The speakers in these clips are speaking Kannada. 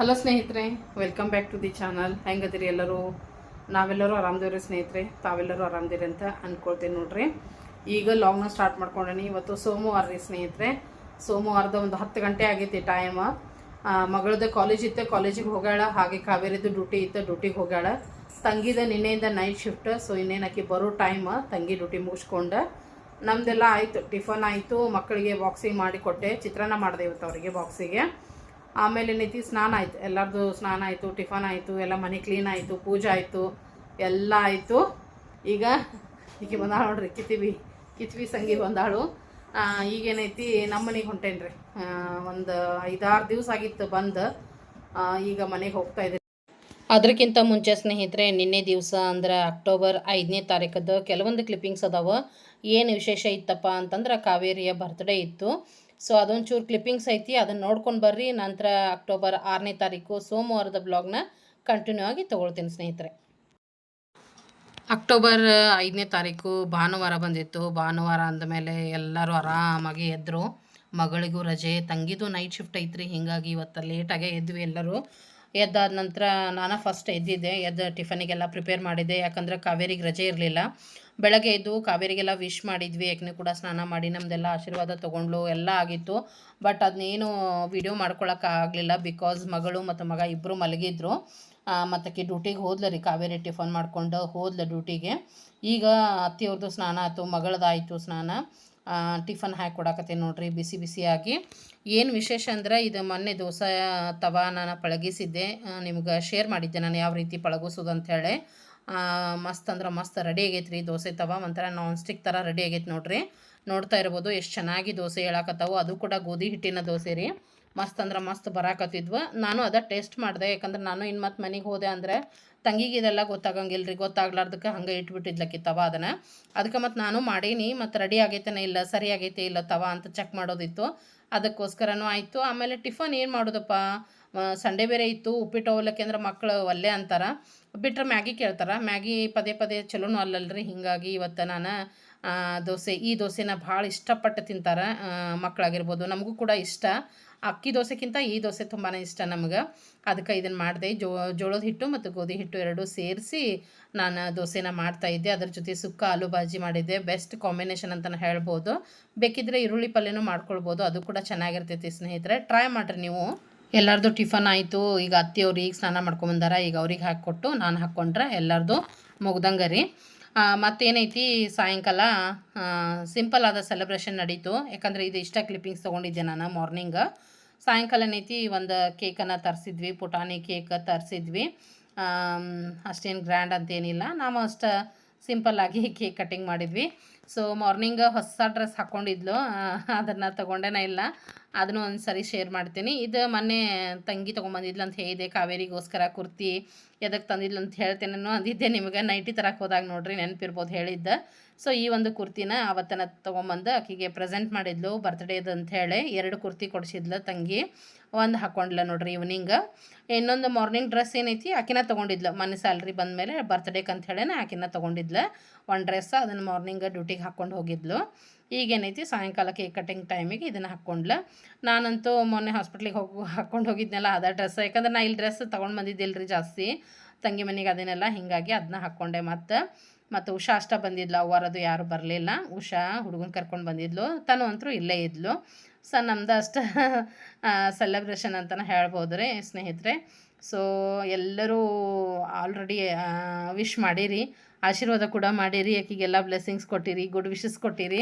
ಹಲೋ ಸ್ನೇಹಿತರೆ welcome back to the channel ಹೆಂಗದಿರಿ ಎಲ್ಲರೂ? ನಾವೆಲ್ಲರೂ ಆರಾಮದಿವ್ರಿ ಸ್ನೇಹಿತರೆ, ತಾವೆಲ್ಲರೂ ಆರಾಮದಿರಿ ಅಂತ ಅಂದ್ಕೊಳ್ತೀನಿ ನೋಡ್ರಿ. ಈಗ ಲಾಗ್ನ ಸ್ಟಾರ್ಟ್ ಮಾಡ್ಕೊಂಡೀನಿ. ಇವತ್ತು ಸೋಮವಾರ ರೀ ಸ್ನೇಹಿತರೆ. ಸೋಮವಾರದ ಒಂದು ಹತ್ತು ಗಂಟೆ ಆಗೈತಿ ಟೈಮ್ ಮಗಳದ ಕಾಲೇಜ್ ಇತ್ತು ಕಾಲೇಜಿಗೆ ಹೋಗ್ಯಾಳ. ಹಾಗೆ ಕಾವೇರಿದು ಡ್ಯೂಟಿ ಇತ್ತು ಡ್ಯೂಟಿಗೆ ಹೋಗ್ಯಾಳ. ತಂಗಿದ ನಿನ್ನೆಯಿಂದ ನೈಟ್ ಶಿಫ್ಟ್ ಸೊ ಇನ್ನೇನು ಆಕೆ ಬರೋ ಟೈಮ್ ತಂಗಿ ಡ್ಯೂಟಿ ಮುಗಿಸ್ಕೊಂಡು. ನಮ್ದೆಲ್ಲ ಆಯಿತು, ಟಿಫನ್ ಆಯಿತು, ಮಕ್ಕಳಿಗೆ ಬಾಕ್ಸಿಂಗ್ ಮಾಡಿಕೊಟ್ಟೆ ಚಿತ್ರಾನ್ನ ಮಾಡಿದೆ ಇವತ್ತು ಅವರಿಗೆ ಬಾಕ್ಸಿಗೆ ಆಮೇಲೆ ಏನೈತಿ ಸ್ನಾನ ಆಯ್ತು. ಎಲ್ಲರದು ಸ್ನಾನ ಆಯಿತು, ಟಿಫನ್ ಆಯಿತು, ಎಲ್ಲ ಮನೆ ಕ್ಲೀನ್ ಆಯಿತು, ಪೂಜೆ ಆಯಿತು, ಎಲ್ಲ ಆಯಿತು. ಈಗ ಈಗ ಬಂದಾಳು ನೋಡ್ರಿ, ಕಿತ್ವಿ ಕಿತ್ವಿ ಸಂಗಿ ಬಂದಾಳು. ಈಗೇನೈತಿ ನಮ್ಮ ಮನೆಗೆ ಹೊಂಟೇನ್ರಿ. ಒಂದು ಐದಾರು ದಿವಸ ಆಗಿತ್ತು ಬಂದು. ಈಗ ಮನೆಗೆ ಹೋಗ್ತಾ ಅದಕ್ಕಿಂತ ಮುಂಚೆ ಸ್ನೇಹಿತರೆ, ನಿನ್ನೆ ದಿವಸ ಅಂದ್ರೆ ಅಕ್ಟೋಬರ್ ಐದನೇ ತಾರೀಕದ್ದು ಕೆಲವೊಂದು ಕ್ಲಿಪ್ಪಿಂಗ್ಸ್ ಅದಾವೆ. ಏನು ವಿಶೇಷ ಇತ್ತಪ್ಪ ಅಂತಂದ್ರೆ ಕಾವೇರಿಯ ಬರ್ತ್ಡೇ ಇತ್ತು. ಸೊ ಅದೊಂದು ಚೂರು ಕ್ಲಿಪ್ಪಿಂಗ್ಸ್ ಐತಿ ಅದನ್ನು ನೋಡ್ಕೊಂಡು ಬರ್ರಿ. ನಂತರ ಅಕ್ಟೋಬರ್ ಆರನೇ ತಾರೀಕು ಸೋಮವಾರದ ಬ್ಲಾಗ್ನ ಕಂಟಿನ್ಯೂ ಆಗಿ ತೊಗೊಳ್ತೀನಿ ಸ್ನೇಹಿತರೆ. ಅಕ್ಟೋಬರ್ ಐದನೇ ತಾರೀಕು ಭಾನುವಾರ ಬಂದಿತ್ತು. ಭಾನುವಾರ ಅಂದಮೇಲೆ ಎಲ್ಲರೂ ಆರಾಮಾಗಿ ಎದ್ದರು ಮಗಳಿಗೂ ರಜೆ, ತಂಗಿದು ನೈಟ್ ಶಿಫ್ಟ್ ಐತ್ರಿ. ಹೀಗಾಗಿ ಇವತ್ತು ಲೇಟಾಗೆ ಎದ್ವಿ ಎಲ್ಲರೂ. ಎದ್ದಾದ ನಂತರ ನಾನು ಫಸ್ಟ್ ಎದ್ದಿದ್ದೆ, ಎದ್ದು ಟಿಫನಿಗೆಲ್ಲ ಪ್ರಿಪೇರ್ ಮಾಡಿದ್ದೆ. ಯಾಕಂದ್ರೆ ಕಾವೇರಿಗೆ ರಜೆ ಇರಲಿಲ್ಲ. ಬೆಳಗ್ಗೆ ಎದ್ದು ಕಾವೇರಿಗೆಲ್ಲ ವಿಶ್ ಮಾಡಿದ್ವಿ. ಯಾಕೆ ಕೂಡ ಸ್ನಾನ ಮಾಡಿ ನಮ್ಮದೆಲ್ಲ ಆಶೀರ್ವಾದ ತೊಗೊಂಡ್ಲು, ಎಲ್ಲ ಆಗಿತ್ತು. ಬಟ್ ಅದನ್ನೇನು ವಿಡಿಯೋ ಮಾಡ್ಕೊಳಕ್ಕಾಗಲಿಲ್ಲ ಬಿಕಾಸ್ ಮಗಳು ಮತ್ತು ಮಗ ಇಬ್ಬರು ಮಲಗಿದ್ರು. ಮತ್ತು ಆಕಿ ಡ್ಯೂಟಿಗೆ ಹೋದ್ಲ ರೀ, ಕಾವೇರಿ ಟಿಫನ್ ಮಾಡ್ಕೊಂಡು ಹೋದ್ಲ ಡ್ಯೂಟಿಗೆ ಈಗ ಅತ್ತಿಯವ್ರದ್ದು ಸ್ನಾನ ಆಯಿತು, ಮಗಳದಾಯಿತು ಸ್ನಾನ. ಟಿಫನ್ ಹಾಕಿ ಕೊಡಕತ್ತೀನಿ ನೋಡ್ರಿ, ಬಿಸಿ ಬಿಸಿಯಾಗಿ ಏನು ವಿಶೇಷ ಅಂದ್ರೆ ಇದು ಮೊನ್ನೆ ದೋಸೆ, ತವಾ ನಾನು ಪಳಗಿಸಿದ್ದೆ. ನಿಮ್ಗೆ ಶೇರ್ ಮಾಡಿದ್ದೆ ನಾನು ಯಾವ ರೀತಿ ಪಳಗಿಸೋದು ಅಂಥೇಳಿ ಮಸ್ತ್ ಅಂದ್ರೆ ಮಸ್ತ್ ರೆಡಿ ಆಗೈತೆ ದೋಸೆ, ತವಾ ಒಂಥರ ನಾನ್ ಸ್ಟಿಕ್ ಥರ ರೆಡಿ ಆಗೈತೆ ನೋಡ್ರಿ. ನೋಡ್ತಾ ಇರ್ಬೋದು ಎಷ್ಟು ಚೆನ್ನಾಗಿ ದೋಸೆ ಹೇಳಕತ್ತವು. ಅದು ಕೂಡ ಗೋಧಿ ಹಿಟ್ಟಿನ ದೋಸೆ ರೀ. ಮಸ್ತ್ ಅಂದ್ರೆ ಮಸ್ತ್ ಬರಾಕತ್ತಿದ್ವು. ನಾನು ಅದ ಟೇಸ್ಟ್ ಮಾಡಿದೆ, ಯಾಕಂದ್ರೆ ನಾನು ಇನ್ನು ಮತ್ತೆ ಮನೆಗೆ ಹೋದೆ ಅಂದರೆ ತಂಗಿಗೆ ಇದೆಲ್ಲ ಗೊತ್ತಾಗಂಗಿಲ್ಲ ರೀ ಗೊತ್ತಾಗ್ಲಾರ್ದಕ್ಕೆ ಹಂಗೆ ಇಟ್ಬಿಟ್ಟಿದ್ಲಕ್ಕಿ ತವ ಅದನ್ನು. ಅದಕ್ಕೆ ಮತ್ತು ನಾನು ಮಾಡೀನಿ, ಮತ್ತು ರೆಡಿ ಆಗೈತೇನೆ ಇಲ್ಲ, ಸರಿ ಆಗೈತೆ ಇಲ್ಲ ತವ ಅಂತ ಚೆಕ್ ಮಾಡೋದಿತ್ತು. ಅದಕ್ಕೋಸ್ಕರನೂ ಆಯಿತು. ಆಮೇಲೆ ಟಿಫನ್ ಏನು ಮಾಡೋದಪ್ಪ? ಸಂಡೇ ಬೇರೆ ಇತ್ತು, ಉಪ್ಪಿಟ್ಟು ಅವಲಕ್ಕಿ ಅಂದ್ರೆ ಮಕ್ಕಳು ಒಲ್ಲೆ ಅಂತಾರೆ. ಬಿಟ್ಟರೆ ಮ್ಯಾಗಿ ಕೇಳ್ತಾರೆ. ಮ್ಯಾಗಿ ಪದೇ ಪದೇ ಚಲೋನು ಅಲ್ಲಲ್ರಿ. ಹೀಗಾಗಿ ಇವತ್ತು ನಾನು ದೋಸೆ. ಈ ದೋಸೆನ ಭಾಳ ಇಷ್ಟಪಟ್ಟು ತಿಂತಾರೆ ಮಕ್ಕಳಾಗಿರ್ಬೋದು. ನಮಗೂ ಕೂಡ ಇಷ್ಟ. ಅಕ್ಕಿ ದೋಸೆಗಿಂತ ಈ ದೋಸೆ ತುಂಬಾ ಇಷ್ಟ ನಮ್ಗೆ. ಅದಕ್ಕೆ ಇದನ್ನು ಮಾಡಿದೆ. ಜೋ, ಜೋಳದ ಹಿಟ್ಟು ಮತ್ತು ಗೋಧಿ ಹಿಟ್ಟು ಎರಡೂ ಸೇರಿಸಿ ನಾನು ದೋಸೆನ ಮಾಡ್ತಾ ಇದ್ದೆ. ಅದ್ರ ಜೊತೆ ಸುಕ್ಕ, ಆಲೂ ಬಾಜಿ ಮಾಡಿದ್ದೆ. ಬೆಸ್ಟ್ ಕಾಂಬಿನೇಷನ್ ಅಂತ ಹೇಳ್ಬೋದು. ಬೇಕಿದ್ರೆ ಈರುಳ್ಳಿ ಪಲ್ಯನೂ ಮಾಡ್ಕೊಳ್ಬೋದು. ಅದು ಕೂಡ ಚೆನ್ನಾಗಿರ್ತೈತಿ ಸ್ನೇಹಿತರೆ. ಟ್ರೈ ಮಾಡಿರಿ ನೀವು. ಎಲ್ಲರದು ಟಿಫನ್ ಆಯಿತು. ಈಗ ಅತ್ತೆಯವ್ರು ಈಗ ಸ್ನಾನ ಮಾಡ್ಕೊಂಬಂದಾರ ಈಗ ಅವ್ರಿಗೆ ಹಾಕಿಕೊಟ್ಟು ನಾನು ಹಾಕ್ಕೊಂಡ್ರೆ ಎಲ್ಲರದು ಮುಗ್ದಂಗೆ ರೀ. ಮತ್ತೇನೈತಿ? ಸಾಯಂಕಾಲ ಸಿಂಪಲ್ ಆದ ಸೆಲೆಬ್ರೇಷನ್ ನಡೀತು. ಯಾಕಂದರೆ ಇದು ಇಷ್ಟ ಕ್ಲಿಪ್ಪಿಂಗ್ಸ್ ತೊಗೊಂಡಿದ್ದೆ ನಾನು ಮಾರ್ನಿಂಗ್ ಸಾಯಂಕಾಲ ಏನೈತಿ ಒಂದು ಕೇಕನ್ನು ತರಿಸಿದ್ವಿ, ಪುಟಾಣಿ ಕೇಕ್ ತರಿಸಿದ್ವಿ. ಅಷ್ಟೇನು ಗ್ರ್ಯಾಂಡ್ ಅಂತೇನಿಲ್ಲ. ನಾವು ಅಷ್ಟು ಸಿಂಪಲ್ಲಾಗಿ ಕೇಕ್ ಕಟ್ಟಿಂಗ್ ಮಾಡಿದ್ವಿ. ಸೊ ಮಾರ್ನಿಂಗ್ ಹೊಸ ಡ್ರೆಸ್ ಹಾಕ್ಕೊಂಡಿದ್ಲು ಅದನ್ನು ತೊಗೊಂಡೇನ ಇಲ್ಲ. ಅದನ್ನು ಒಂದು ಸರಿ ಶೇರ್ ಮಾಡ್ತೀನಿ. ಇದು ಮೊನ್ನೆ ತಂಗಿ ತೊಗೊಂಬಂದಿದ್ಲು ಅಂತ ಹೇಳಿದೆ, ಕಾವೇರಿಗೋಸ್ಕರ ಕುರ್ತಿ ಎದಕ್ಕೆ ತಂದಿದ್ಲು ಅಂತ ಹೇಳ್ತೇನೆ ಅಂದಿದ್ದೆ. ನಿಮಗೆ ನೈಟಿ ತರಕ್ಕೆ ಹೋದಾಗ ನೋಡ್ರಿ ನೆನಪಿರ್ಬೋದು ಹೇಳಿದ್ದೆ. ಸೊ ಈ ಒಂದು ಕುರ್ತಿನ ಆವತ್ತನ ತೊಗೊಂಬಂದು ಆಕೆಗೆ ಪ್ರೆಸೆಂಟ್ ಮಾಡಿದ್ಲು ಬರ್ತ್ಡೇದು ಅಂತ ಹೇಳಿ. ಎರಡು ಕುರ್ತಿ ಕೊಡಿಸಿದ್ಲು ತಂಗಿ. ಒಂದು ಹಾಕ್ಕೊಂಡ್ಲ ನೋಡ್ರಿ ಈವ್ನಿಂಗ್ ಇನ್ನೊಂದು ಮಾರ್ನಿಂಗ್ ಡ್ರೆಸ್ ಏನೈತಿ, ಆಕಿನ ತೊಗೊಂಡಿದ್ಲು. ಮನೆ ಸ್ಯಾಲ್ರಿ ಬಂದಮೇಲೆ ಬರ್ತ್ಡೇಕ್ ಅಂತ ಆಕಿನ ತೊಗೊಂಡಿದ್ಲು. ಒಂದು ಡ್ರೆಸ್ ಅದನ್ನು ಮಾರ್ನಿಂಗ್ ಡ್ಯೂಟಿಗೆ ಹಾಕ್ಕೊಂಡು ಹೋಗಿದ್ಲು. ಈಗೇನೈತಿ? ಸಾಯಂಕಾಲ ಕೇಕ್ ಕಟ್ಟಿಂಗ್ ಟೈಮಿಗೆ ಇದನ್ನು ಹಾಕ್ಕೊಂಡ್ಲ. ನಾನಂತೂ ಮೊನ್ನೆ ಹಾಸ್ಪಿಟ್ಲಿಗೆ ಹೋಗಿ, ಹಾಕ್ಕೊಂಡು ಹೋಗಿದ್ನಲ್ಲ, ಅದ ಡ್ರೆಸ್ ಯಾಕಂದ್ರೆ ನಾ ಇಲ್ಲಿ ಡ್ರೆಸ್ ತೊಗೊಂಡು ಬಂದಿದ್ದಿಲ್ಲ ರೀ ಜಾಸ್ತಿ. ತಂಗಿ ಮನೆಗೆ ಅದನ್ನೆಲ್ಲ ಹೀಗಾಗಿ ಅದನ್ನ ಹಾಕ್ಕೊಂಡೆ ಮತ್ತು ಮತ್ತು ಉಷಾ ಅಷ್ಟ ಬಂದಿದ್ಲು. ಅವರದು ಯಾರು ಬರಲಿಲ್ಲ. ಉಷಾ ಹುಡುಗನ ಕರ್ಕೊಂಡು ಬಂದಿದ್ಲು. ತನು ಅಂತೂ ಇಲ್ಲೇ ಇದ್ಲು. ಸೊ ನಮ್ದು ಅಷ್ಟು ಸೆಲೆಬ್ರೇಷನ್ ಅಂತಲೇ ಹೇಳ್ಬೋದು ರೀ ಸ್ನೇಹಿತರೆ. ಸೊ ಎಲ್ಲರೂ ಆಲ್ರೆಡಿ ವಿಶ್ ಮಾಡಿರಿ. ಆಶೀರ್ವಾದ ಕೂಡ ಮಾಡಿರಿ ಆಕೆಗೆಲ್ಲ ಬ್ಲೆಸ್ಸಿಂಗ್ಸ್ ಕೊಟ್ಟಿರಿ ಗುಡ್ ವಿಶಸ್ ಕೊಟ್ಟಿರಿ.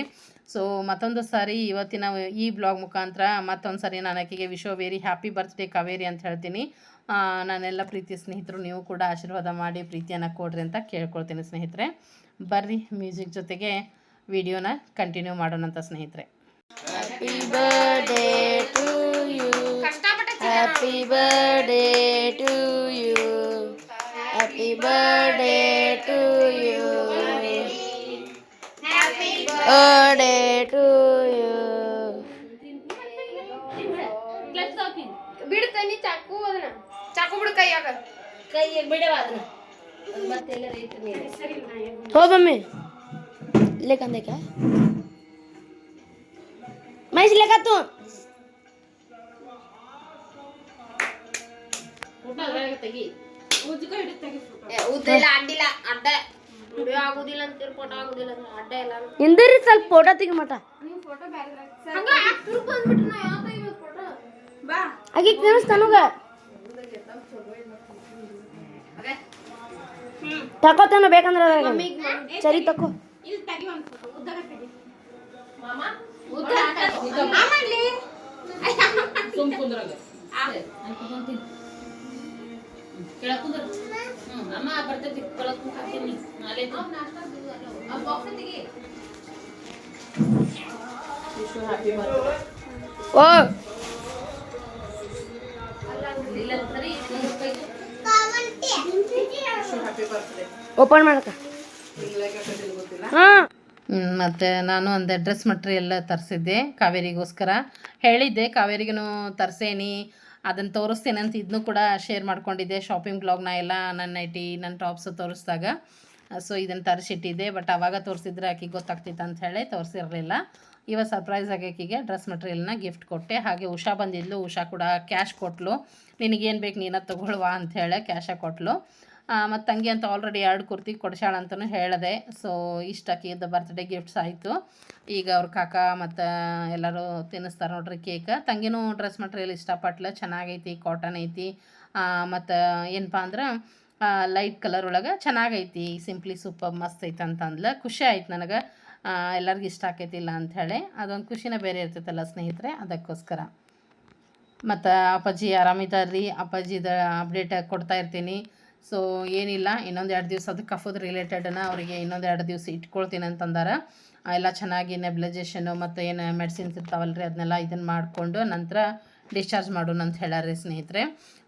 ಸೊ ಮತ್ತೊಂದು ಸಾರಿ ಇವತ್ತಿನ ಈ ಬ್ಲಾಗ್ ಮುಖಾಂತರ ಮತ್ತೊಂದು ಸಾರಿ ನಾನು ಆಕೆಗೆ ವಿಶೋ ವೆರಿ ಹ್ಯಾಪಿ ಬರ್ತ್ಡೇ ಕಾವೇರಿ ಅಂತ ಹೇಳ್ತೀನಿ. ಆ, ನಾನೆಲ್ಲ ಪ್ರೀತಿ ಸ್ನೇಹಿತರು ನೀವು ಕೂಡ ಆಶೀರ್ವಾದ ಮಾಡಿ ಪ್ರೀತಿಯನ್ನು ಕೊಡ್ರಿ ಅಂತ ಕೇಳ್ಕೊಳ್ತೀನಿ ಸ್ನೇಹಿತರೆ. ಬರ್ರಿ ಮ್ಯೂಸಿಕ್ ಜೊತೆಗೆ ವಿಡಿಯೋನ ಕಂಟಿನ್ಯೂ ಮಾಡೋಣಂತ ಸ್ನೇಹಿತರೆ. Happy to you birthday to you. Happy birthday to you. Happy birthday to you. ಬಿಡ್ತಾನಿ ಚಾಕು ಅದನ್ನ ಚಾಕು ಬಿಡು ಕೈಯಾಗ ಕೈಗೆ ಬಿಡವ ಅದನ್ನ हो मम्मी लेकर देखा मैं इसे लेकर तू ಊಟ ಅದ್ರಾಗ ತೆಗಿ ಉದ್ದ ಇಲ್ಲ ಅಡ್ಡಿಲ್ಲ ಅಡ್ಡ. ವಿಡಿಯೋ ಆಗುದಿಲ್ಲ ಅಂತೀರಿ ಫೋಟೋ ಆಗುದಿಲ್ಲ ಅಂದ್ರೆ ಅಡ್ಡ ಇಲ್ಲ ಹಿಂದಿರಿ ಸ್ವಲ್ಪ ಫೋಟೋ ತೆಗಿ ಮಟ ಹಂಗ ಯಾಕೆ ತುರುಕ್ ಬಂದ್ಬಿಟ್ರಿ ನಾ ಯಾವ ತೆಗಿಬೇಕು ಫೋಟೋ ಬಾ. ಆಗಿ ತಿನ್ನಿಸ್ತಾನುಗ ತಕೋತಾನ ಬೇಕಂದ್ರ ಸರಿ ತಕೋ. ಇಲ್ಲಿ ತೆಗಿ ಒಂದು ಫೋಟೋ ಉದ್ದಾಗ ತೆಗಿ. ಮಾಮ? ಅಮ್ಮ ಬರ್ತೈತಿ ನಾಳೆ ಓ! ಓಪನ್ ಮಾಡಕ. ಹಾ. ಮತ್ತು ನಾನು ಒಂದು ಡ್ರೆಸ್ ಎಲ್ಲ ತರಿಸಿದ್ದೆ ಕಾವೇರಿಗೋಸ್ಕರ. ಹೇಳಿದ್ದೆ ಕಾವೇರಿಗೂ ತರಿಸೇನಿ. ಅದನ್ನು ತೋರಿಸ್ತೇನೆ ಅಂತ ಇದನ್ನು ಕೂಡ ಶೇರ್ ಮಾಡ್ಕೊಂಡಿದ್ದೆ ಶಾಪಿಂಗ್ ಬ್ಲಾಗ್ನ ಎಲ್ಲ ನನ್ನ ನೈಟಿ ನನ್ನ ಟಾಪ್ಸು ತೋರಿಸಿದಾಗ. ಸೊ ಇದನ್ನು ತರಿಸಿಟ್ಟಿದ್ದೆ ಬಟ್ ಆವಾಗ ತೋರಿಸಿದ್ರೆ ಆಕೆಗೆ ಗೊತ್ತಾಗ್ತಿತ್ತು ಅಂತ ಹೇಳಿ ತೋರಿಸಿರಲಿಲ್ಲ. ಇವತ್ತು ಸರ್ಪ್ರೈಸ್ ಆಗಿ ಆಕೆಗೆ ಡ್ರೆಸ್ ಮೆಟೀರಿಯಲ್ನ ಗಿಫ್ಟ್ ಕೊಟ್ಟೆ. ಹಾಗೆ ಉಷಾ ಬಂದಿದ್ಲು, ಉಷಾ ಕೂಡ ಕ್ಯಾಶ್ ಕೊಟ್ಲು. ನಿನಗೇನು ಬೇಕು ನೀನ ತೊಗೊಳ್ವಾ ಅಂತ ಹೇಳಿ ಕ್ಯಾಶ ಕೊಟ್ಲು. ಮತ್ತು ತಂಗಿ ಅಂತ ಆಲ್ರೆಡಿ ಎರಡು ಕುರ್ತಿ ಕೊಡ್ಸಾಳ ಅಂತಲೂ ಹೇಳಿದೆ. ಸೊ ಇಷ್ಟಕ್ಕೆ ಇದ್ದ ಬರ್ತ್ಡೇ ಗಿಫ್ಟ್ಸ್ ಆಯಿತು. ಈಗ ಅವ್ರ ಕಾಕ ಮತ್ತು ಎಲ್ಲರೂ ತಿನ್ನಿಸ್ತಾರೆ ನೋಡ್ರಿ ಕೇಕ್ ತಂಗಿನೂ ಡ್ರೆಸ್ ಮಟ್ರಿಯಲ್ ಇಷ್ಟಪಟ್ಲು, ಚೆನ್ನಾಗೈತಿ ಕಾಟನ್ ಐತಿ. ಮತ್ತು ಏನಪ್ಪ ಅಂದ್ರೆ ಲೈಟ್ ಕಲರ್ ಒಳಗೆ ಚೆನ್ನಾಗೈತಿ. ಸಿಂಪ್ಲಿ ಸೂಪರ್ ಮಸ್ತ್ ಐತೆ ಅಂತ ಅಂದ್ಲು ಖುಷಿ ಆಯ್ತು ನನಗೆ. ಎಲ್ಲರಿಗೂ ಇಷ್ಟ ಆಕೈತಿಲ್ಲ ಅಂಥೇಳಿ ಅದೊಂದು ಖುಷಿನೇ ಬೇರೆ ಇರ್ತೈತಲ್ಲ ಸ್ನೇಹಿತರೆ, ಅದಕ್ಕೋಸ್ಕರ. ಮತ್ತು ಅಪ್ಪಾಜಿ ಆರಾಮಿದ್ದಾರ್ರಿ ಅಪ್ಪಾಜಿದ ಅಪ್ಡೇಟ್ ಕೊಡ್ತಾ ಇರ್ತೀನಿ. ಸೊ ಏನಿಲ್ಲ, ಇನ್ನೊಂದು ಎರಡು ದಿವಸ ಅದು ಕಫದ ರಿಲೇಟೆಡನ್ನ ಅವರಿಗೆ ಇನ್ನೊಂದು ಎರಡು ದಿವಸ ಇಟ್ಕೊಳ್ತೀನಿ ಅಂತಂದಾರ. ಎಲ್ಲ ಚೆನ್ನಾಗಿ ನೆಬ್ಲೈಜೇಷನು ಮತ್ತು ಏನು ಮೆಡಿಸಿನ್ಸ್ ಇರ್ತಾವಲ್ಲ ರೀ ಅದನ್ನೆಲ್ಲ ಇದನ್ನು ಮಾಡಿಕೊಂಡು ನಂತರ ಡಿಸ್ಚಾರ್ಜ್ ಮಾಡೋಣ ಅಂತ ಹೇಳ್ಯಾರ್ರಿ ಸ್ನೇಹಿತರೆ.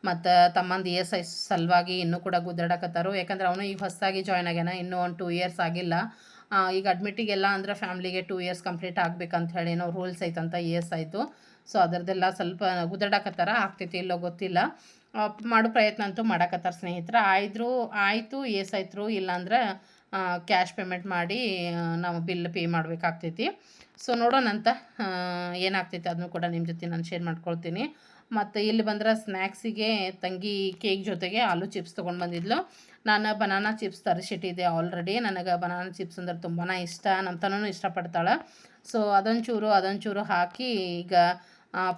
ಮತ್ತು ತಮ್ಮಂದು ಇ ಎಸ್ ಐ ಸಲುವಾಗಿ ಇನ್ನೂ ಕೂಡ ಗುದ್ದಾಡಕತ್ತಾರು. ಯಾಕಂದ್ರೆ ಅವನು ಈಗ ಹೊಸದಾಗಿ ಜಾಯ್ನ್ ಆಗ್ಯಾನ, ಇನ್ನೂ ಒಂದು ಟೂ ಇಯರ್ಸ್ ಆಗಿಲ್ಲ. ಈಗ ಅಡ್ಮಿಟಿಗೆಲ್ಲ ಅಂದ್ರೆ ಫ್ಯಾಮ್ಲಿಗೆ ಟೂ ಇಯರ್ಸ್ ಕಂಪ್ಲೀಟ್ ಆಗ್ಬೇಕಂತ ಹೇಳಿ ಏನೋ ರೂಲ್ಸ್ ಐತಂತ ಇ ಎಸ್ ಆಯಿತು ಸೊ ಅದರದ್ದೆಲ್ಲ ಸ್ವಲ್ಪ ಗುದ್ದಾಡಕತ್ತಾರ, ಆಗ್ತೈತಿ ಇಲ್ಲೋ ಗೊತ್ತಿಲ್ಲ. ಮಾಡೋ ಪ್ರಯತ್ನ ಅಂತೂ ಮಾಡಕತ್ತಾರ ಸ್ನೇಹಿತರ. ಆಯ್ತು ಆಯಿತು ಆಯ್ತು ಇಲ್ಲಾಂದ್ರೆ ಕ್ಯಾಶ್ ಪೇಮೆಂಟ್ ಮಾಡಿ ನಾವು ಬಿಲ್ ಪೇ ಮಾಡಬೇಕಾಗ್ತೈತಿ. ಸೊ ನೋಡೋಣಂತ ಏನಾಗ್ತೈತಿ ಅದನ್ನು ಕೂಡ ನಿಮ್ಮ ಜೊತೆ ನಾನು ಶೇರ್ ಮಾಡ್ಕೊಳ್ತೀನಿ. ಮತ್ತು ಇಲ್ಲಿ ಬಂದ್ರೆ ಸ್ನ್ಯಾಕ್ಸಿಗೆ ತಂಗಿ ಕೇಕ್ ಜೊತೆಗೆ ಆಲೂ ಚಿಪ್ಸ್ ತೊಗೊಂಡು ಬಂದಿದ್ಲು. ನಾನು ಬನಾನಾ ಚಿಪ್ಸ್ ತರಿಸಿಟ್ಟಿದ್ದೆ ಆಲ್ರೆಡಿ ನನಗೆ ಬನಾನಾ ಚಿಪ್ಸ್ ಅಂದ್ರೆ ತುಂಬಾ ಇಷ್ಟ. ನಮ್ಮ ತನೂ ಇಷ್ಟಪಡ್ತಾಳೆ. ಸೊ ಅದೊಂಚೂರು ಅದೊಂಚೂರು ಹಾಕಿ ಈಗ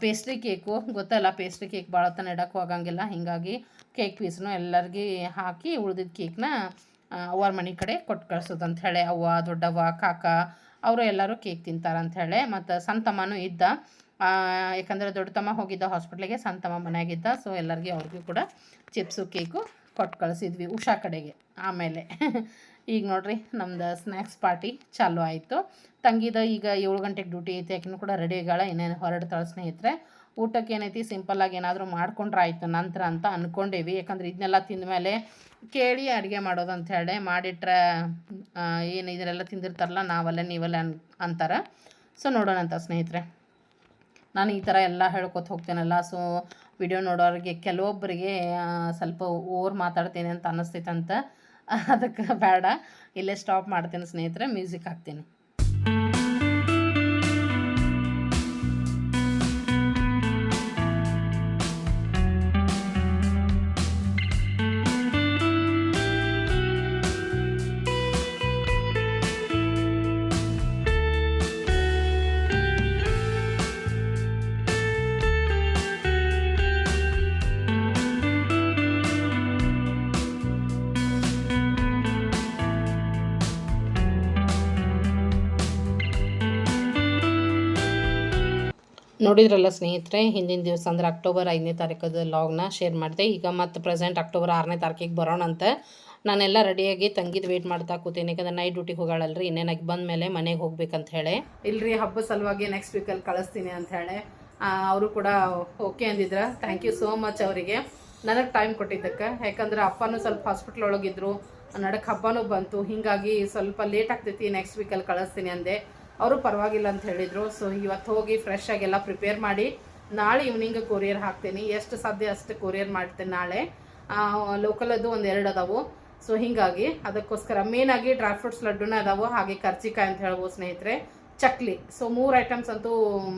ಪೇಸ್ಟ್ರಿ ಕೇಕು ಗೊತ್ತಲ್ಲ ಪೇಸ್ಟ್ರಿ ಕೇಕ್ ಭಾಳ ಹೊತ್ತನ ಇಡೋಕ್ಕೂ ಹೋಗಂಗಿಲ್ಲ ಹೀಗಾಗಿ ಕೇಕ್ ಪೀಸ್ನು ಎಲ್ಲರಿಗೆ ಹಾಕಿ ಉಳಿದಿದ್ದ ಕೇಕ್ನ ಅವ್ರ ಮನೆ ಕಡೆ ಕೊಟ್ಟು ಕಳ್ಸೋದು ಅಂತ ಹೇಳಿ. ಅವ್ವ, ದೊಡ್ಡವ್ವ, ಕಾಕ, ಅವರು ಎಲ್ಲರೂ ಕೇಕ್ ತಿಂತಾರೆ ಅಂತ ಹೇಳಿ. ಮತ್ತು ಸಣ್ಣ ತಮ್ಮನೂ ಇದ್ದ ಯಾಕಂದರೆ ದೊಡ್ಡ ತಮ್ಮ ಹೋಗಿದ್ದ ಹಾಸ್ಪಿಟ್ಲಿಗೆ ಸಂತಮ್ಮ ತಮ್ಮ ಮನೆಯಾಗಿದ್ದ. ಸೊ ಎಲ್ಲರಿಗೆ ಅವ್ರಿಗೂ ಕೂಡ ಚಿಪ್ಸು ಕೇಕು ಕೊಟ್ಟು ಕಳಿಸಿದ್ವಿ ಉಷಾ ಕಡೆಗೆ, ಆಮೇಲೆ. ಈಗ ನೋಡ್ರಿ, ನಮ್ದು ಸ್ನ್ಯಾಕ್ಸ್ ಪಾರ್ಟಿ ಚಾಲು ಆಯಿತು. ತಂಗಿದ ಈಗ ಏಳು ಗಂಟೆಗೆ ಡ್ಯೂಟಿ ಐತೆ ಯಾಕಿನೂ ಕೂಡ ರೆಡಿ ಆಗಾಳ ಇನ್ನೇನು ಹೊರಡ್ತಾಳೆ ಸ್ನೇಹಿತರೆ. ಊಟಕ್ಕೆ ಏನೈತಿ? ಸಿಂಪಲ್ಲಾಗಿ ಏನಾದರೂ ಮಾಡ್ಕೊಂಡ್ರೆ ಆಯಿತು ನಂತರ ಅಂತ ಅಂದ್ಕೊಂಡೇವಿ ಯಾಕಂದ್ರೆ ಇದನ್ನೆಲ್ಲ ತಿಂದಮೇಲೆ ಕೇಳಿ ಅಡುಗೆ ಮಾಡೋದು ಅಂತ ಹೇಳಿ ಮಾಡಿಟ್ರೆ ಏನು ಇದನ್ನೆಲ್ಲ ತಿಂದಿರ್ತಾರಲ್ಲ, ನಾವಲ್ಲ ನೀವಲ್ಲ ಅನ್, ಅಂತಾರೆ. ಸೊ ನೋಡೋಣಂತ ಸ್ನೇಹಿತರೆ. ನಾನು ಈ ಥರ ಎಲ್ಲ ಹೇಳ್ಕೊತ ಹೋಗ್ತೇನಲ್ಲ ಸೊ ವಿಡಿಯೋ ನೋಡೋರಿಗೆ ಕೆಲವೊಬ್ಬರಿಗೆ ಸ್ವಲ್ಪ ಓವರ್ ಮಾತಾಡ್ತೇನೆ ಅಂತ ಅನ್ನಿಸ್ತೈತಂತ ಅದಕ್ಕೆ ಬೇಡ. ಇಲ್ಲೇ ಸ್ಟಾಪ್ ಮಾಡ್ತೀನಿ ಸ್ನೇಹಿತರೆ ಮ್ಯೂಸಿಕ್ ಹಾಕ್ತೀನಿ. ನೋಡಿದ್ರಲ್ಲ ಸ್ನೇಹಿತರೆ, ಹಿಂದಿನ ದಿವಸ ಅಂದ್ರೆ ಅಕ್ಟೋಬರ್ ಐದನೇ ತಾರೀಕದ ಲಾಗ್ನ ಶೇರ್ ಮಾಡಿದೆ. ಈಗ ಮತ್ತೆ ಪ್ರೆಸೆಂಟ್ ಅಕ್ಟೋಬರ್ ಆರನೇ ತಾರೀಕಿಗೆ ಬರೋಣ ಅಂತ. ನಾನೆಲ್ಲ ರೆಡಿಯಾಗಿ ತಂಗಿದ್ ವೇಟ್ ಮಾಡ್ತಾ ಕೂತೀನಿ. ಯಾಕಂದ್ರೆ ನೈಟ್ ಡ್ಯೂಟಿಗೆ ಹೋಗಾಳಲ್ರಿ ಇನ್ನೇನಾಗಿ ಬಂದ ಮೇಲೆ ಮನೆಗೆ ಹೋಗ್ಬೇಕಂತ ಹೇಳಿ. ಇಲ್ರಿ, ಹಬ್ಬ ಸಲುವಾಗಿ ನೆಕ್ಸ್ಟ್ ವೀಕಲ್ಲಿ ಕಳಿಸ್ತೀನಿ ಅಂತ ಹೇಳಿ. ಅವರು ಕೂಡ ಓಕೆ ಅಂದಿದ್ರ. ಥ್ಯಾಂಕ್ ಯು ಸೋ ಮಚ್ ಅವರಿಗೆ. ನನಗೆ ಟೈಮ್ ಕೊಟ್ಟಿದ್ದಕ್ಕೆ. ಯಾಕಂದ್ರೆ ಅಪ್ಪನೂ ಸ್ವಲ್ಪ ಹಾಸ್ಪಿಟ್ಲ್ ಒಳಗಿದ್ರು ನಡಕ್ಕೆ ಹಬ್ಬನೂ ಬಂತು. ಹೀಗಾಗಿ ಸ್ವಲ್ಪ ಲೇಟ್ ಆಗ್ತೈತಿ ನೆಕ್ಸ್ಟ್ ವೀಕಲ್ಲಿ ಕಳಿಸ್ತೀನಿ ಅಂದೆ. ಅವರು ಪರವಾಗಿಲ್ಲ ಅಂತ ಹೇಳಿದರು. ಸೊ ಇವತ್ತು ಹೋಗಿ ಫ್ರೆಶ್ ಆಗಿ ಎಲ್ಲ ಪ್ರಿಪೇರ್ ಮಾಡಿ ನಾಳೆ ಈವ್ನಿಂಗ್ ಕೊರಿಯರ್ ಹಾಕ್ತೀನಿ. ಎಷ್ಟು ಸಾಧ್ಯ ಅಷ್ಟು ಕೊರಿಯರ್ ಮಾಡ್ತೀನಿ ನಾಳೆ. ಲೋಕಲದ್ದು ಒಂದು ಎರಡು ಅದಾವು. ಸೊ ಹೀಗಾಗಿ ಅದಕ್ಕೋಸ್ಕರ ಮೇನಾಗಿ ಡ್ರೈ ಫ್ರೂಟ್ಸ್ ಲಡ್ಡುನ ಅದಾವು. ಹಾಗೆ ಕರ್ಜಿಕಾಯಿ ಅಂತ ಹೇಳ್ಬೋದು ಸ್ನೇಹಿತರೆ. ಚಕ್ಲಿ. ಸೊ ಮೂರು ಐಟಮ್ಸ್ ಅಂತೂ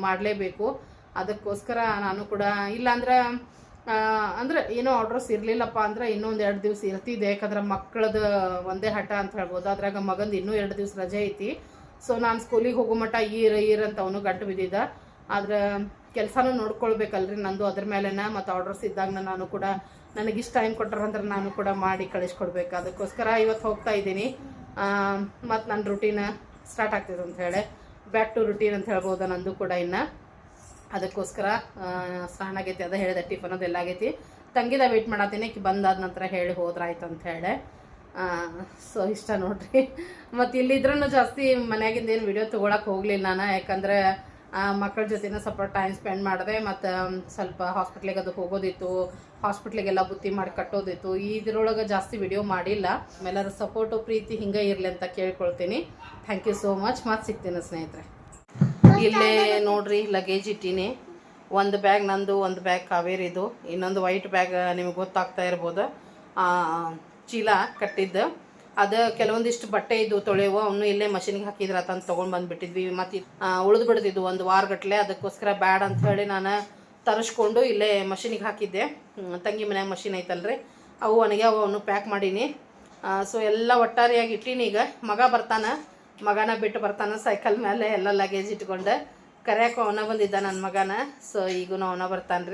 ಮಾಡಲೇಬೇಕು. ಅದಕ್ಕೋಸ್ಕರ ನಾನು ಕೂಡ ಇಲ್ಲಾಂದ್ರೆ ಅಂದರೆ ಏನೋ ಆರ್ಡ್ರಸ್ ಇರಲಿಲ್ಲಪ್ಪ ಅಂದ್ರೆ ಇನ್ನೊಂದು ಎರಡು ದಿವಸ ಇರ್ತಿದೆ. ಯಾಕಂದ್ರೆ ಮಕ್ಕಳದ ಒಂದೇ ಹಠ ಅಂತ ಹೇಳ್ಬೋದು. ಅದ್ರಾಗ ಮಗಂದು ಇನ್ನೂ ಎರಡು ದಿವಸ ರಜೆ ಐತಿ. ಸೊ ನಾನು ಸ್ಕೂಲಿಗೆ ಹೋಗೋ ಮಟ್ಟ ಈರ್ ಈರ್ ಅಂತ ಅವನು ಗಂಟು ಬಿದ್ದಿದ್ದ. ಆದ್ರೆ ಕೆಲಸನೂ ನೋಡ್ಕೊಳ್ಬೇಕಲ್ರಿ ನಂದು ಅದ್ರ ಮೇಲೆನ ಮತ್ತು ಆರ್ಡರ್ಸ್ ಇದ್ದಾಗ ನಾನು ಕೂಡ ನನಗೆ ಇಷ್ಟು ಟೈಮ್ ಕೊಟ್ಟಾರಂದ್ರೆ ನಾನು ಕೂಡ ಮಾಡಿ ಕಳಿಸ್ಕೊಡ್ಬೇಕು. ಅದಕ್ಕೋಸ್ಕರ ಇವತ್ತು ಹೋಗ್ತಾ ಇದ್ದೀನಿ. ಮತ್ತು ನನ್ನ ರುಟೀನ ಸ್ಟಾರ್ಟ್ ಆಗ್ತಿದೆ ಅಂತ ಹೇಳಿ. ಬ್ಯಾಕ್ ಟು ರುಟೀನ್ ಅಂತ ಹೇಳ್ಬೋದು ನಂದು ಕೂಡ ಇನ್ನು. ಅದಕ್ಕೋಸ್ಕರ ಸ್ನಾನ ಆಗೈತಿ ಅದ ಹೇಳಿದೆ, ಟಿಫನ್ ಅದೆಲ್ಲ ಆಗೈತಿ. ತಂಗಿದ ವೆಯ್ಟ್ ಮಾಡತ್ತೀನಿ ಬಂದಾದ ನಂತರ ಹೇಳಿ ಹೋದ್ರಾಯ್ತು ಅಂತ ಹೇಳಿ. ಸೊ ಇಷ್ಟ ನೋಡ್ರಿ. ಮತ್ತು ಇಲ್ಲಿದ್ರೂ ಜಾಸ್ತಿ ಮನೆಯಾಗಿಂದ ಏನು ವಿಡಿಯೋ ತೊಗೊಳಕ್ಕೆ ಹೋಗಲಿಲ್ಲ ನಾನು, ಯಾಕಂದರೆ ಮಕ್ಕಳ ಜೊತೆನ ಸ್ವಲ್ಪ ಟೈಮ್ ಸ್ಪೆಂಡ್ ಮಾಡಿದೆ, ಮತ್ತು ಸ್ವಲ್ಪ ಹಾಸ್ಪಿಟ್ಲಿಗೆ ಅದು ಹೋಗೋದಿತ್ತು ಹಾಸ್ಪಿಟ್ಲಿಗೆಲ್ಲ ಬುತ್ತಿ ಮಾಡಿ ಕಟ್ಟೋದಿತ್ತು ಇದ್ರೊಳಗೆ ಜಾಸ್ತಿ ವಿಡಿಯೋ ಮಾಡಿಲ್ಲ. ಆಮೇಲೆ ಸಪೋರ್ಟು ಪ್ರೀತಿ ಹಿಂಗೆ ಇರಲಿ ಅಂತ ಕೇಳ್ಕೊಳ್ತೀನಿ. ಥ್ಯಾಂಕ್ ಯು ಸೋ ಮಚ್ ಮತ್ತೆ ಸಿಗ್ತೀನಿ ಸ್ನೇಹಿತರೆ. ಇಲ್ಲೇ ನೋಡ್ರಿ ಲಗೇಜ್ ಇಟ್ಟೀನಿ. ಒಂದು ಬ್ಯಾಗ್ ನಂದು, ಒಂದು ಬ್ಯಾಗ್ ಕಾವೇರಿದು. ಇನ್ನೊಂದು ವೈಟ್ ಬ್ಯಾಗ್ ನಿಮಗೆ ಗೊತ್ತಾಗ್ತಾ ಇರ್ಬೋದು. ಚೀಲ ಕಟ್ಟಿದ್ದು. ಅದು ಕೆಲವೊಂದಿಷ್ಟು ಬಟ್ಟೆ ಇದ್ದು ತೊಳೆಯುವ, ಅವನು ಇಲ್ಲೇ ಮಷಿನ್ಗೆ ಹಾಕಿದ್ರೆ ಅಂತ ತೊಗೊಂಡು ಬಂದುಬಿಟ್ಟಿದ್ವಿ. ಮತ್ತು ಉಳಿದು ಬಿಡ್ದಿದ್ದು ಒಂದು ವಾರಗಟ್ಲೆ. ಅದಕ್ಕೋಸ್ಕರ ಬ್ಯಾಡ್ ಅಂತ ಹೇಳಿ ನಾನು ತರಿಸ್ಕೊಂಡು ಇಲ್ಲೇ ಮಷಿನಿಗೆ ಹಾಕಿದ್ದೆ. ತಂಗಿ ಮನ್ಯಾಗ ಮಷಿನ್ ಐತಲ್ರಿ. ಅವು ಒಣಗ್ಯಾವ ಅವನು ಪ್ಯಾಕ್ ಮಾಡೀನಿ. ಸೊ ಎಲ್ಲ ಒಟ್ಟಾರೆಯಾಗಿ ಇಟ್ಟೀನಿ ಈಗ. ಮಗ ಬರ್ತಾನೆ, ಮಗನ ಬಿಟ್ಟು ಬರ್ತಾನೆ ಸೈಕಲ್ ಮೇಲೆ ಎಲ್ಲ ಲಗೇಜ್ ಇಟ್ಕೊಂಡು ಕರೆಯಕ್ಕೆ ಅವನ ಬಂದಿದ್ದ ನನ್ನ ಮಗನ. ಸೊ ಈಗೂ ಅವನ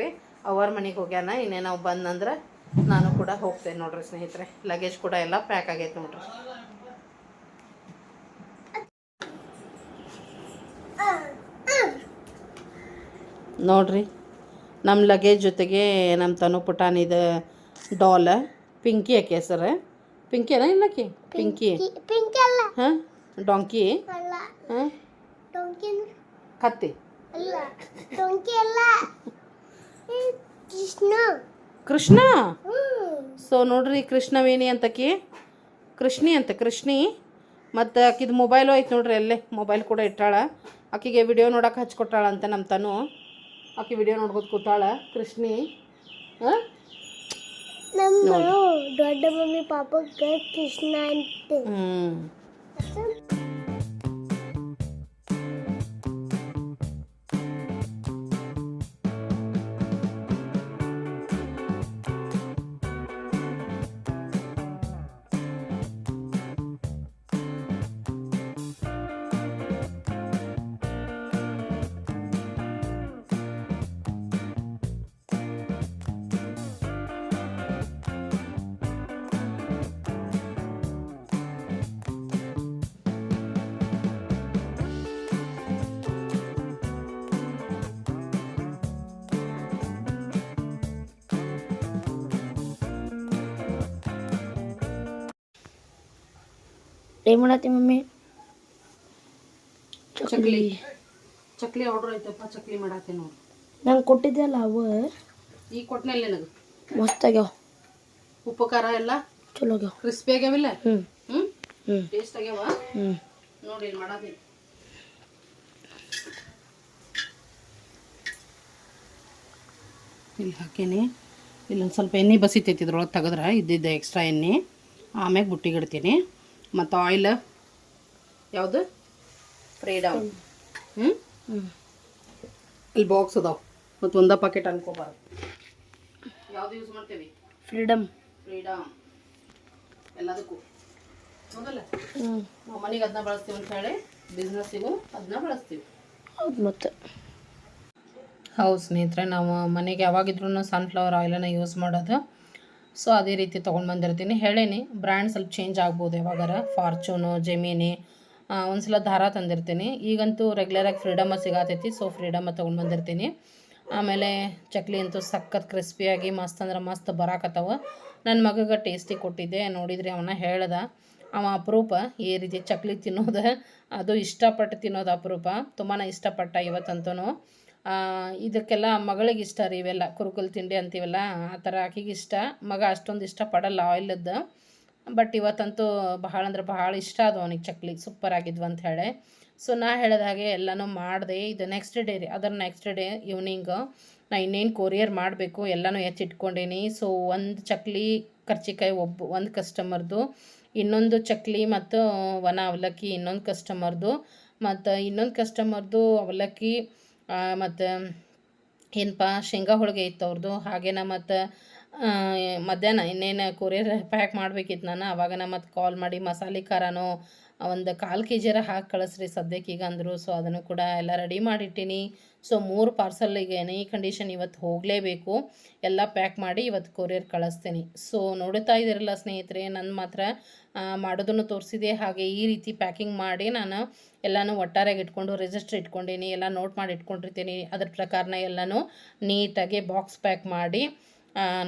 ರೀ ಅವ್ರ ಮನೆಗೆ ಹೋಗ್ಯಾನ. ಇನ್ನೇನು ನಾವು ಬಂದಂದ್ರೆ ನಾನು ಕೂಡ ಹೋಗ್ತೇನೆ ನೋಡ್ರಿ ಸ್ನೇಹಿತರೆ. ಲಗೇಜ್ ಕೂಡ ಎಲ್ಲ ಪ್ಯಾಕ್ ಆಗೈತೆ ನೋಡ್ರಿ. ನೋಡ್ರಿ ನಮ್ಮ ಲಗೇಜ್ ಜೊತೆಗೆ ನಮ್ಮ ತನು ಪುಟಾನಿದ ಡಾಲ ಪಿಂಕಿ ಅಕ್ಕಿ ಹೆಸರು? ಪಿಂಕಿ ಅಲ್ಲ ಇಲ್ಲಕ್ಕೆ ಪಿಂಕಿ. ಪಿಂಕ್. ಅಲ್ಲ. ಹಾಂ? ಡೊಂಕಿ ಅಲ್ಲ. ಹಾಂ? ಟೊಂಕಿ ಕತ್ತಿ? ಅಲ್ಲ. ಟೊಂಕಿ ಅಲ್ಲ. ಕೃಷ್ಣ. ಕೃಷ್ಣ? ಸೊ ನೋಡ್ರಿ ಅಂತ ಅಂತಕಿ. ಕೃಷ್ಣಿ ಅಂತ ಕೃಷ್ಣಿ. ಮತ್ತು ಆಕಿದು ಮೊಬೈಲು ಐತೆ ನೋಡ್ರಿ ಅಲ್ಲೇ ಮೊಬೈಲ್ ಕೂಡ ಇಟ್ಟಾಳ. ಆಕಿಗೆ ವಿಡಿಯೋ ನೋಡಕ್ಕೆ ಹಚ್ಕೊಟ್ಟಾಳ ಅಂತ ನಮ್ಮ ತನು. ಆಕಿ ವಿಡಿಯೋ ನೋಡ್ಕೊತ ಕೂತಾಳ ಕೃಷ್ಣಿ. ದೊಡ್ಡ ಮಮ್ಮಿ ಪಾಪಕ್ಕೆ ಕೃಷ್ಣ ಅಂತ. ಹ್ಞೂ ಏನು ಮಾಡತ್ತಿ ಮಮ್ಮಿ ಚಕ್ಲಿ. ಚಕ್ಲಿ ಆರ್ಡರ್ ಐತಪ್ಪ ಚಕ್ಲಿ ಮಾಡತ್ತೆ ನೋಡಿ. ನಂಗೆ ಕೊಟ್ಟಿದ್ದೆಲ್ಲ ಅವ? ಈಗ ಕೊಟ್ಟನಲ್ಲ ನನಗೆ? ಮಸ್ತ್ ಆಗ್ಯಾವ. ಉಪ್ಪು ಖಾರ ಎಲ್ಲ? ಚಲೋ ಆಗ್ಯಾವ. ಕ್ರಿಸ್ಪಿ ಆಗ್ಯಾವಿಲ್ಲ ಹ್ಞೂ ಹ್ಞೂ ಟೇಸ್ಟ್ ಆಗ್ಯಾವ? ಹ್ಞೂ ನೋಡಿ ಇಲ್ಲಿ ಮಾಡತ್ತೆ ಇಲ್ಲಿ ಹಾಕೀನಿ. ಇಲ್ಲೊಂದು ಸ್ವಲ್ಪ ಎಣ್ಣೆ ಬಸಿತೈತಿ ಇದ್ರೊಳಗೆ ತೆಗೆದ್ರೆ ಇದ್ದಿದ್ದ ಎಕ್ಸ್ಟ್ರಾ ಎಣ್ಣೆ. ಆಮ್ಯಾಗ ಬುಟ್ಟಿಗೆ ಇಡ್ತೀನಿ. ಮತ್ತು ಆಯಿಲ್ ಯಾವುದು? ಫ್ರೀಡಮ್ ಹ್ಞೂ ಹ್ಞೂ ಇಲ್ಲಿ ಬಾಕ್ಸ್ ಅದಾವೆ. ಮತ್ತು ಒಂದ ಪಾಕೆಟ್ ಅನ್ಕೋಬಾರ್ದು. ಯಾವುದು ಯೂಸ್ ಮಾಡ್ತೀವಿ? ಫ್ರೀಡಮ್ ಫ್ರೀಡಮ್ ಎಲ್ಲದಕ್ಕೂ. ಹೌದಲ್ಲ? ಹ್ಞೂ ನಾವು ಮನೆಗೆ ಅದನ್ನ ಬಳಸ್ತೀವಿ ಅಂತ ಹೇಳಿ ಬಿಸ್ನೆಸ್ಸಿಗೂ ಅದನ್ನ ಬಳಸ್ತೀವಿ. ಹೌದು ಮತ್ತೆ. ಹೌದು ಸ್ನೇಹಿತರೆ ನಾವು ಮನೆಗೆ ಯಾವಾಗಿದ್ರೂ ಸನ್ಫ್ಲವರ್ ಆಯಿಲನ್ನು ಯೂಸ್ ಮಾಡೋದು ಸೊ ಅದೇ ರೀತಿ ತೊಗೊಂಡು ಬಂದಿರ್ತೀನಿ. ಹೇಳೇನಿ ಬ್ರ್ಯಾಂಡ್ ಸ್ವಲ್ಪ ಚೇಂಜ್ ಆಗ್ಬೋದು ಯಾವಾಗಾರ. ಫಾರ್ಚೂನು ಜೆಮಿನಿ ಒಂದು ಸಲ ದಾರ ತಂದಿರ್ತೀನಿ. ಈಗಂತೂ ರೆಗ್ಯುಲರಾಗಿ ಫ್ರೀಡಮ ಸಿಗತೈತಿ ಸೊ ಫ್ರೀಡಮ ತೊಗೊಂಡು ಬಂದಿರ್ತೀನಿ. ಆಮೇಲೆ ಚಕ್ಲಿ ಅಂತೂ ಸಖತ್ ಕ್ರಿಸ್ಪಿಯಾಗಿ ಮಸ್ತ್ ಅಂದ್ರೆ ಮಸ್ತ್ ಬರಾಕತ್ತವ. ನನ್ನ ಮಗಗೆ ಟೇಸ್ಟಿ ಕೊಟ್ಟಿದ್ದೆ, ನೋಡಿದ್ರಿ ಅವನ ಹೇಳ್ದ. ಅವ ಅಪರೂಪ, ಈ ರೀತಿ ಚಕ್ಲಿ ತಿನ್ನೋದು, ಅದು ಇಷ್ಟಪಟ್ಟು ತಿನ್ನೋದು ಅಪರೂಪ. ತುಂಬಾ ಇಷ್ಟಪಟ್ಟ ಇವತ್ತಂತೂ ಇದಕ್ಕೆಲ್ಲ ಮಗಳಿಗೆ ಇಷ್ಟ ರೀ ಇವೆಲ್ಲ. ಕುರುಕುಲ್ ತಿಂಡಿ ಅಂತೀವಲ್ಲ, ಆ ಥರ ಆಕಿಗೆ ಇಷ್ಟ. ಮಗ ಅಷ್ಟೊಂದು ಇಷ್ಟಪಡಲ್ಲ ಆಯಿಲದ್ದು ಬಟ್ ಇವತ್ತಂತೂ ಬಹಳ ಅಂದ್ರೆ ಬಹಳ ಇಷ್ಟ ಅದು ಅವನಿಗೆ ಚಕ್ಲಿ. ಸೂಪರ್ ಆಗಿದ್ವು ಅಂತ ಹೇಳಿ. ಸೊ ನಾ ಹೇಳಿದ ಹಾಗೆ ಎಲ್ಲನೂ ಮಾಡಿದೆ. ಇದು ನೆಕ್ಸ್ಟ್ ಡೇ ರೀ. ಅದರ ನೆಕ್ಸ್ಟ್ ಡೇ ಈವ್ನಿಂಗ್ ನಾ ಇನ್ನೇನು ಕೊರಿಯರ್ ಮಾಡಬೇಕು, ಎಲ್ಲನೂ ಎತ್ತಿಟ್ಕೊಂಡೀನಿ. ಸೊ ಒಂದು ಚಕ್ಲಿ ಕರ್ಚಿಕಾಯಿ ಒಬ್ಬ, ಒಂದು ಕಸ್ಟಮರ್ದು ಇನ್ನೊಂದು ಚಕ್ಲಿ ಮತ್ತು ವನ ಅವಲಕ್ಕಿ ಇನ್ನೊಂದು ಕಸ್ಟಮರ್ದು ಮತ್ತು ಇನ್ನೊಂದು ಕಸ್ಟಮರ್ದು ಅವಲಕ್ಕಿ ಮತ್ತು ಏನಪ್ಪ ಶೇಂಗಾ ಹೋಳಿಗೆ ಇತ್ತು ಅವ್ರದ್ದು ಹಾಗೇನ ಮತ್ತು ಮಧ್ಯಾಹ್ನ ಇನ್ನೇನು ಕೊರಿಯರ್ ಪ್ಯಾಕ್ ಮಾಡಬೇಕಿತ್ತು ನಾನು. ಅವಾಗ ನಾ ಮತ್ತು ಕಾಲ್ ಮಾಡಿ ಮಸಾಲೆ ಖಾರನೋ ಒಂದು ಕಾಲು ಕೆ ಜಿರ ಹಾಕಿ ಕಳಿಸ್ರಿ ಸದ್ಯಕ್ಕೆ ಈಗ ಅಂದರು. ಸೊ ಅದನ್ನು ಕೂಡ ಎಲ್ಲ ರೆಡಿ ಮಾಡಿಟ್ಟಿನಿ. ಸೊ ಮೂರು ಪಾರ್ಸಲ್ ಈಗ ಎನಿ ಕಂಡೀಷನ್ ಇವತ್ತು ಹೋಗಲೇಬೇಕು. ಎಲ್ಲ ಪ್ಯಾಕ್ ಮಾಡಿ ಇವತ್ತು ಕೊರಿಯರ್ ಕಳಿಸ್ತೀನಿ. ಸೊ ನೋಡುತ್ತಾ ಇದ್ದೀರಲ್ಲ ಸ್ನೇಹಿತರೆ ನನ್ನ ಮಾತ್ರ ಮಾಡೋದನ್ನು ತೋರಿಸಿದೆ. ಹಾಗೆ ಈ ರೀತಿ ಪ್ಯಾಕಿಂಗ್ ಮಾಡಿ ನಾನು ಎಲ್ಲನೂ ಒಟ್ಟಾರೆಯಾಗಿ ಇಟ್ಕೊಂಡು ರಿಜಿಸ್ಟರ್ ಇಟ್ಕೊಂಡಿನಿ, ಎಲ್ಲ ನೋಟ್ ಮಾಡಿ ಇಟ್ಕೊಂಡಿರ್ತೀನಿ. ಅದ್ರ ಪ್ರಕಾರನ ಎಲ್ಲನೂ ನೀಟಾಗಿ ಬಾಕ್ಸ್ ಪ್ಯಾಕ್ ಮಾಡಿ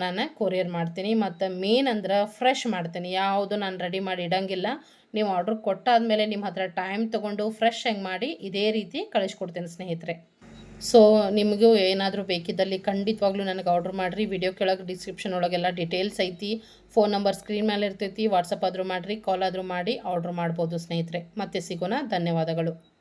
ನಾನು ಕೊರಿಯರ್ ಮಾಡ್ತೀನಿ. ಮತ್ತು ಮೇನ್ ಅಂದ್ರೆ ಫ್ರೆಶ್ ಮಾಡ್ತೀನಿ. ಯಾವುದು ನಾನು ರೆಡಿ ಮಾಡಿ ಇಡಂಗಿಲ್ಲ. ನೀವು ಆರ್ಡ್ರ್ ಕೊಟ್ಟಾದಮೇಲೆ ನಿಮ್ಮ ಹತ್ರ ಟೈಮ್ ತೊಗೊಂಡು ಫ್ರೆಶ್ ಹೆಂಗೆ ಮಾಡಿ ಇದೇ ರೀತಿ ಕಳಿಸ್ಕೊಡ್ತೀನಿ ಸ್ನೇಹಿತರೆ. ಸೊ ನಿಮಗೂ ಏನಾದರೂ ಬೇಕಿದ್ದಲ್ಲಿ ಖಂಡಿತವಾಗ್ಲೂ ನನಗೆ ಆರ್ಡ್ರ್ ಮಾಡಿರಿ. ವಿಡಿಯೋ ಕೆಳಗೆ ಡಿಸ್ಕ್ರಿಪ್ಷನ್ ಒಳಗೆಲ್ಲ ಡೀಟೇಲ್ಸ್ ಐತಿ. ಫೋನ್ ನಂಬರ್ ಸ್ಕ್ರೀನ್ ಮೇಲೆ ಇರ್ತೈತಿ. ವಾಟ್ಸಪ್ ಆದರೂ ಮಾಡಿರಿ ಕಾಲ್ ಆದರೂ ಮಾಡಿ ಆರ್ಡ್ರ್ ಮಾಡ್ಬೋದು ಸ್ನೇಹಿತರೆ. ಮತ್ತೆ ಸಿಗೋಣ. ಧನ್ಯವಾದಗಳು.